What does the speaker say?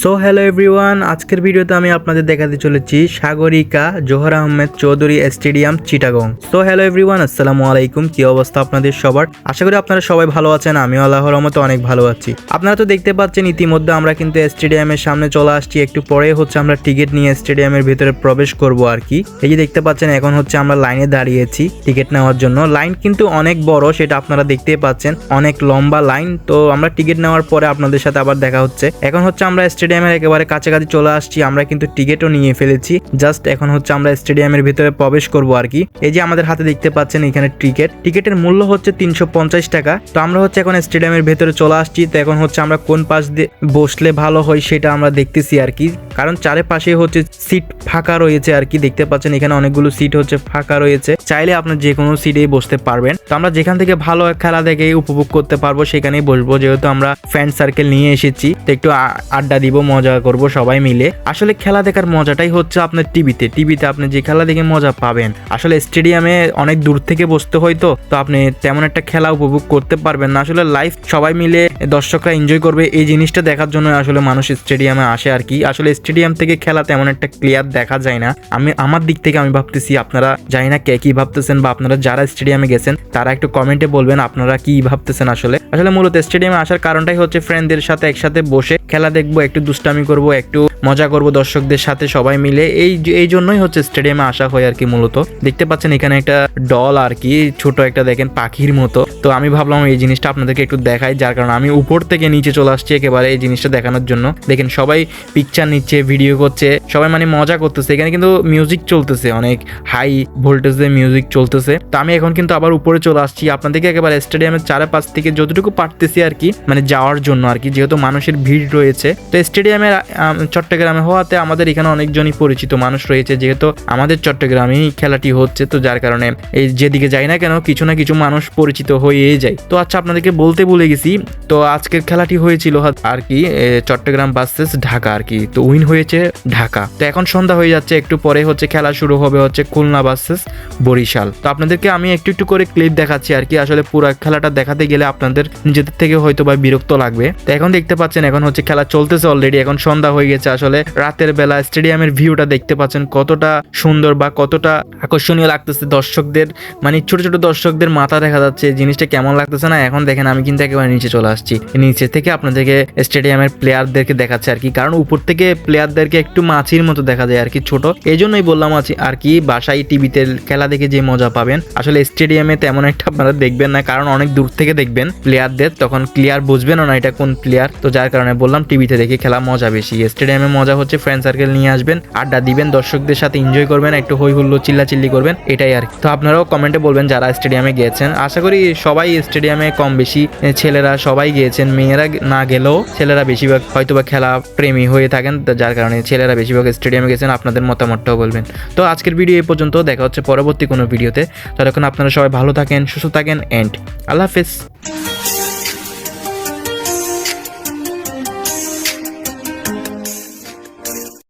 So hello everyone আজকের ভিডিওতে আমি আপনাদের দেখাতে চলেছি Sagarika Zohur Ahmed Chowdhury stadium, Chittagong. So hello everyone আসসালামু আলাইকুম, কি অবস্থা আপনাদের সবার? আশা করি আপনারা সবাই ভালো আছেন, আমিও আল্লাহর রহমতে অনেক ভালো আছি। আপনারা তো দেখতে পাচ্ছেন ইতিমধ্যে আমরা কিন্তু স্টেডিয়ামের সামনে চলে আসছি, একটু পরে হচ্ছে আমরা টিকিট নিয়ে স্টেডিয়ামের ভিতরে প্রবেশ করব আর কি। এই যে দেখতে পাচ্ছেন, এখন হচ্ছে আমরা লাইনে দাঁড়িয়েছি টিকিট নেওয়ার জন্য। লাইন কিন্তু অনেক বড়, সেটা আপনারা দেখতেই পাচ্ছেন, অনেক লম্বা লাইন। তো আমরা টিকিট নেওয়ার পরে আপনাদের সাথে আবার দেখা হচ্ছে। এখন হচ্ছে আমরা স্টেডিয়ামের একেবারে কাছাকাছি চলে আসছি, আমরা কিন্তু টিকিটও নিয়ে ফেলেছি। জাস্ট এখন হচ্ছে আমরা স্টেডিয়ামের ভিতরে প্রবেশ করব আর কি। এই যে আমাদের হাতে দেখতে পাচ্ছেন এখানে টিকিট। টিকিটের মূল্য হচ্ছে তিনশো পঞ্চাশ টাকা। তো আমরা হচ্ছে এখন স্টেডিয়ামের ভেতরে চলে আসছি। তো এখন হচ্ছে আমরা কোন পাশ দিয়ে বসলে ভালো হয় সেটা আমরা দেখতেছি আর কি। কারণ চারিপাশে হচ্ছে সিট ফাঁকা রয়েছে আর কি। দেখতে পাচ্ছেন এখানে অনেকগুলো সিট হচ্ছে ফাঁকা রয়েছে। চাইলে আপনার যে কোনো সিটেই বসতে পারবেন। তো আমরা যেখান থেকে ভালো খেলা দেখে উপভোগ করতে পারব, সেখানেই বসবো। যেহেতু আমরা ফ্রেন্ড সার্কেল নিয়ে এসেছি, তো একটু আড্ডা দিব মজা করব সবাই মিলে। আসলে খেলা দেখার মজাটাই হচ্ছে আপনার টিভিতে। টিভিতে আপনি যে খেলা দেখে মজা পাবেন। আসলে স্টেডিয়ামে অনেক দূর থেকে বসতে হয় তো আপনি তেমন একটা খেলা উপভোগ করতে পারবেন না। আসলে লাইভ সবাই মিলে দর্শকরা এনজয় করবে। এই জিনিসটা দেখার জন্য আসলে মানুষ স্টেডিয়ামে আসে আর কি। আসলে স্টেডিয়াম থেকে খেলা তেমন একটা ক্লিয়ার দেখা যায় না। আমি, আমার দিক থেকে আমি ভাবতেছি, আপনারা জানি না কে কি ভাবতেছেন বা আপনারা যারা স্টেডিয়ামে গেছেন, তারা একটু কমেন্টে বলবেন আপনারা কি ভাবতেছেন আসলে। আসলে মূলত স্টেডিয়ামে আসার কারণটাই হচ্ছে ফ্রেন্ডদের সাথে একসাথে বসে খেলা দেখব, একটু দুষ্টামি করব, একটু মজা করব দর্শকদের সাথে সবাই মিলে। এই এই জন্যই হচ্ছে স্টেডিয়ামে আসা হয় আর কি মূলত। দেখতে পাচ্ছেন এখানে একটা ডল আর কি, ছোট একটা দেখেন পাখির মতো। তো আমি ভাবলাম এই জিনিসটা আপনাদেরকে একটু দেখাই, যার কারণে আমি উপর থেকে নিচে চলে আসছি একেবারে এই জিনিসটা দেখানোর জন্য। দেখেন সবাই পিকচার নিচ্ছে ভিডিও করছে, সবাই মানে মজা করতেছে। এখানে কিন্তু মিউজিক চলতেছে, অনেক হাই ভোল্টেজের মিউজিক চলতেছে। তো আমি এখন কিন্তু আবার উপরে চলে আসছি। আপনাদেরকে একেবারে স্টেডিয়ামের চারপাশ থেকে যতটুকু পারতেছি আর কি মানে যাওয়ার জন্য আর কি, যেহেতু মানুষের ভিড় রয়েছে। তো স্টেডিয়ামের চট্টগ্রামে হওয়াতে আমাদের এখানে অনেকজনই পরিচিত মানুষ রয়েছে। যেহেতু আমাদের চট্টগ্রামেই খেলাটি হচ্ছে, তো যার কারণে এই যেদিকে যাই না কেন, কিছু না কিছু মানুষ পরিচিত হয়েই যায়। তো আচ্ছা আপনাদেরকে বলতে ভুলে গেছি, তো আজকের খেলাটি হয়েছিল আর কি চট্টগ্রাম ভার্সেস ঢাকা আর কি, তো উইন হয়েছে ঢাকা। তো এখন সন্ধ্যা হয়ে যাচ্ছে, একটু পরে হচ্ছে খেলা শুরু হবে হচ্ছে খুলনা ভার্সেস বরিশাল। তো আপনাদেরকে আমি একটু একটু করে ক্লিপ দেখাচ্ছি আর কি, আসলে পুরো খেলাটা দেখাতে গেলে আপনাদের নিজেদের থেকে হয়তো বা বিরক্ত লাগবে। তো এখন দেখতে পাচ্ছেন, এখন হচ্ছে খেলা চলতেছে অলরেডি এখন সন্ধ্যা হয়ে গেছে। আসলে রাতের বেলা স্টেডিয়ামের ভিউটা দেখতে পাচ্ছেন কতটা সুন্দর বা কতটা আকর্ষণীয় লাগতেছে দর্শকদের। মানে ছোট ছোট দর্শকদের মাথা দেখা যাচ্ছে জিনিসটা কেমন লাগতেছে না? এখন দেখেন আমি কিন্তু একেবারে নিচে চলে আসছি। নিচে থেকে আপনাদেরকে স্টেডিয়ামের প্লেয়ারদেরকে দেখাচ্ছে আর কি। কারণ উপর থেকে প্লেয়ারদেরকে একটু মাছির মতো দেখা যায় আর কি ছোট। এই জন্যই বললাম আছি আর কি, বাসায় টিভিতে খেলা দেখে যে মজা পাবেন। আসলে স্টেডিয়ামে তেমন একটা আপনারা দেখবেন না, কারণ অনেক দূর থেকে দেখবেন প্লেয়ারদের তখন ক্লিয়ার বুঝবেন না এটা কোন প্লেয়ার তো যার কারণে বললাম টিভিতে দেখে খেলা মজা বেশি। স্টেডিয়ামে মজা হচ্ছে ফ্রেন্ড সার্কেল নিয়ে আসবেন, আড্ডা দিবেন, দর্শকদের সাথে এনজয় করবেন, একটু হই হুল্লো চিল্লাচিল্লি করবেন, এটাই আর তো আপনারাও কমেন্টে বলবেন যারা স্টেডিয়ামে গিয়েছেন। আশা করি সবাই স্টেডিয়ামে কম বেশি ছেলেরা সবাই গিয়েছেন। মেয়েরা না গেলেও ছেলেরা বেশিরভাগ হয়তোবা খেলা প্রেমী হয়ে থাকেন যার কারণে ছেলেরা বেশিরভাগ স্টেডিয়ামে গেছেন আপনাদের মতামতটাও বলবেন। তো আজকের ভিডিও এ পর্যন্ত দেখা হচ্ছে পরবর্তী কোনো ভিডিওতে ততক্ষণ আপনারা সবাই ভালো থাকেন, সুস্থ থাকেন এন্ড আল্লাহ হাফেজ।